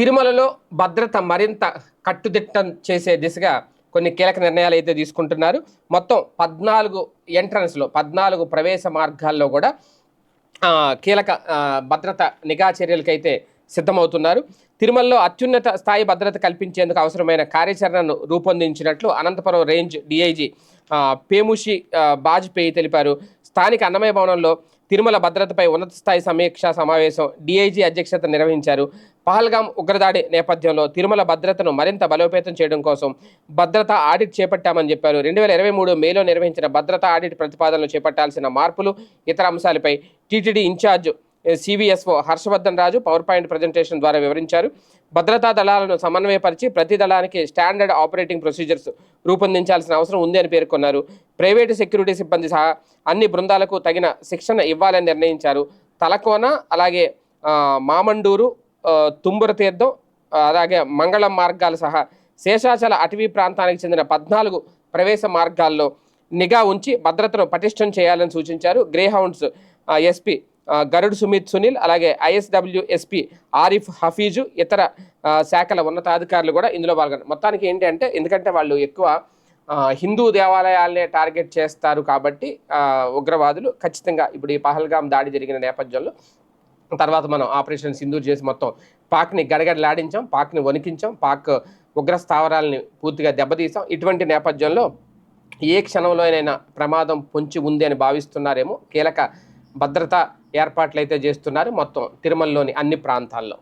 తిరుమలలో భద్రత మరింత కట్టుదిట్టం చేసే దిశగా కొన్ని కీలక నిర్ణయాలు అయితే తీసుకుంటున్నారు. మొత్తం పద్నాలుగు ఎంట్రన్స్లో పద్నాలుగు ప్రవేశ మార్గాల్లో కూడా కీలక భద్రత నిఘా చర్యలకైతే సిద్ధమవుతున్నారు. తిరుమలలో అత్యున్నత స్థాయి భద్రత కల్పించేందుకు అవసరమైన కార్యాచరణను రూపొందించినట్లు అనంతపురం రేంజ్ డిఐజీ పేముషి బాజ్పేయి తెలిపారు. స్థానిక అన్నమయ భవనంలో తిరుమల భద్రతపై ఉన్నత స్థాయి సమీక్షా సమావేశం డిఐజీ అధ్యక్షత నిర్వహించారు. పహల్గాం ఉగ్రదాడి నేపథ్యంలో తిరుమల భద్రతను మరింత బలోపేతం చేయడం కోసం భద్రతా ఆడిట్ చేపట్టామని చెప్పారు. రెండు వేల ఇరవై మూడు మేలో నిర్వహించిన భద్రతా ఆడిట్ ప్రతిపాదనలు చేపట్టాల్సిన మార్పులు ఇతర అంశాలపై TTD in charge CVSO Harshavardhan Raju power point presentation ద్వారా వివరించారు. భద్రతా దళాలను సమన్వయపరిచి ప్రతి దళానికి స్టాండర్డ్ ఆపరేటింగ్ ప్రొసీజర్స్ రూపొందించాల్సిన అవసరం ఉంది అని పేర్కొన్నారు. ప్రైవేటు సెక్యూరిటీ సిబ్బంది సహా అన్ని బృందాలకు తగిన శిక్షణ ఇవ్వాలని నిర్ణయించారు. తలకోన అలాగే మామండూరు తుంబుర తీర్థం అలాగే మంగళం మార్గాలు సహా శేషాచల అటవీ ప్రాంతానికి చెందిన పద్నాలుగు ప్రవేశ మార్గాల్లో నిఘా ఉంచి భద్రతను పటిష్టం చేయాలని సూచించారు. గ్రేహౌండ్స్ ఎస్పీ గరుడ్ సుమిత్ సునీల్ అలాగే ఐఎస్డబ్ల్యూ ఎస్పీ ఆరిఫ్ హఫీజు ఇతర శాఖల ఉన్నతాధికారులు కూడా ఇందులో పాల్గొన్నారు. మొత్తానికి ఏంటి అంటే ఎందుకంటే వాళ్ళు ఎక్కువ హిందూ దేవాలయాలనే టార్గెట్ చేస్తారు కాబట్టి ఉగ్రవాదులు ఖచ్చితంగా ఇప్పుడు ఈ పహల్గాం దాడి జరిగిన నేపథ్యంలో తర్వాత మనం ఆపరేషన్ సింధూర్ చేసి మొత్తం పాక్ని గడగడలాడించాం పాక్ని వణికించాం పాక్ ఉగ్ర స్థావరాలని పూర్తిగా దెబ్బతీసాం. ఇటువంటి నేపథ్యంలో ఏ క్షణంలోనైనా ప్రమాదం పొంచి ఉంది అని భావిస్తున్నారేమో కీలక భద్రతా ఏర్పాట్లు అయితే చేస్తున్నారు. మొత్తం తిరుమలలోని అన్ని ప్రాంతాల్లో.